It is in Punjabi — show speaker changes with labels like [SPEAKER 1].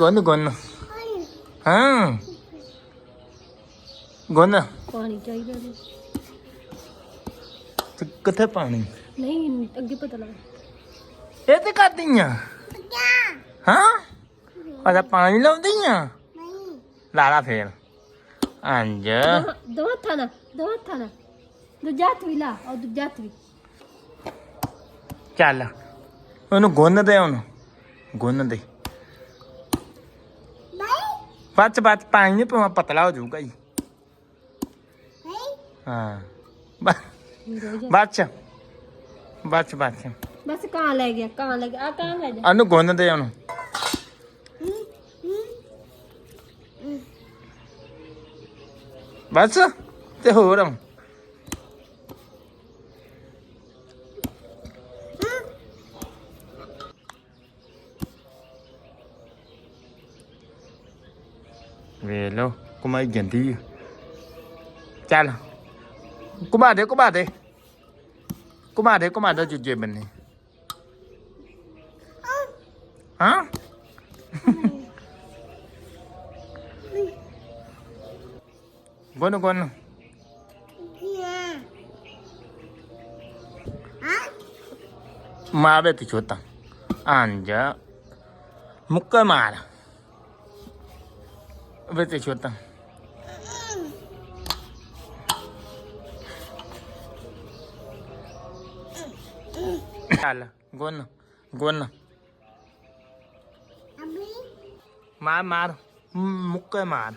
[SPEAKER 1] ਗੁੰਨ ਗੁੰਨ। ਹਾਂ। ਗੁੰਨ।
[SPEAKER 2] ਪਾਣੀ ਚਾਹੀਦਾ ਜੀ।
[SPEAKER 1] ਤੇ ਕਿੱਥੇ ਪਾਣੀ?
[SPEAKER 2] ਨਹੀਂ ਅੱਗੇ ਪਤਾ ਲੱਗ
[SPEAKER 1] ਇਹ ਤੇ ਕਰਦੀਆਂ ਹਾਂ? ਅਜਾ ਪਾਣੀ ਲਾਉਂਦੀਆਂ ਲਾਲਾ ਫੇਰ। ਅੰਜ।
[SPEAKER 2] ਦੋ ਹੱਥਾਂ ਨਾਲ ਦੋ ਹੱਥਾਂ ਨਾਲ। ਦੂਜਾ ਹੱਥ ਵੀ ਲਾ ਉਹ ਦੂਜਾ ਹੱਥ ਵੀ।
[SPEAKER 1] ਚੱਲ। ਉਹਨੂੰ ਗੁੰਨ ਦੇ ਉਹਨੂੰ। ਗੁੰਨ ਦੇ। ਬੱਚ ਬੱਚ ਪਾਣੀ ਨਹੀਂ ਪਵਾ ਪਤਲਾ ਹੋ ਜਾਊਗਾ ਜੀ ਹਾਂ
[SPEAKER 2] ਬੱਚ
[SPEAKER 1] ਬੱਚ ਬੱਚ
[SPEAKER 2] ਬਸ ਕਾਂ ਲੈ ਗਿਆ ਕਾਂ ਲੈ ਗਿਆ ਆ ਕਾਂ ਲੈ ਜਾ
[SPEAKER 1] ਉਹਨੂੰ ਗੁੰਨ ਦੇ ਉਹਨੂੰ ਬਸ ਤੇ ਹੋਰ về lâu có mấy gần đi cha là có bà đấy có bà đấy có bà đấy có bà đâu chuyện chuyện mình này hả Bueno, bueno. Mà về thì chuột tặng. Anh à, giờ. Múc cái mà. Витріч там. आला गोन गोन मार मार मुक्क मार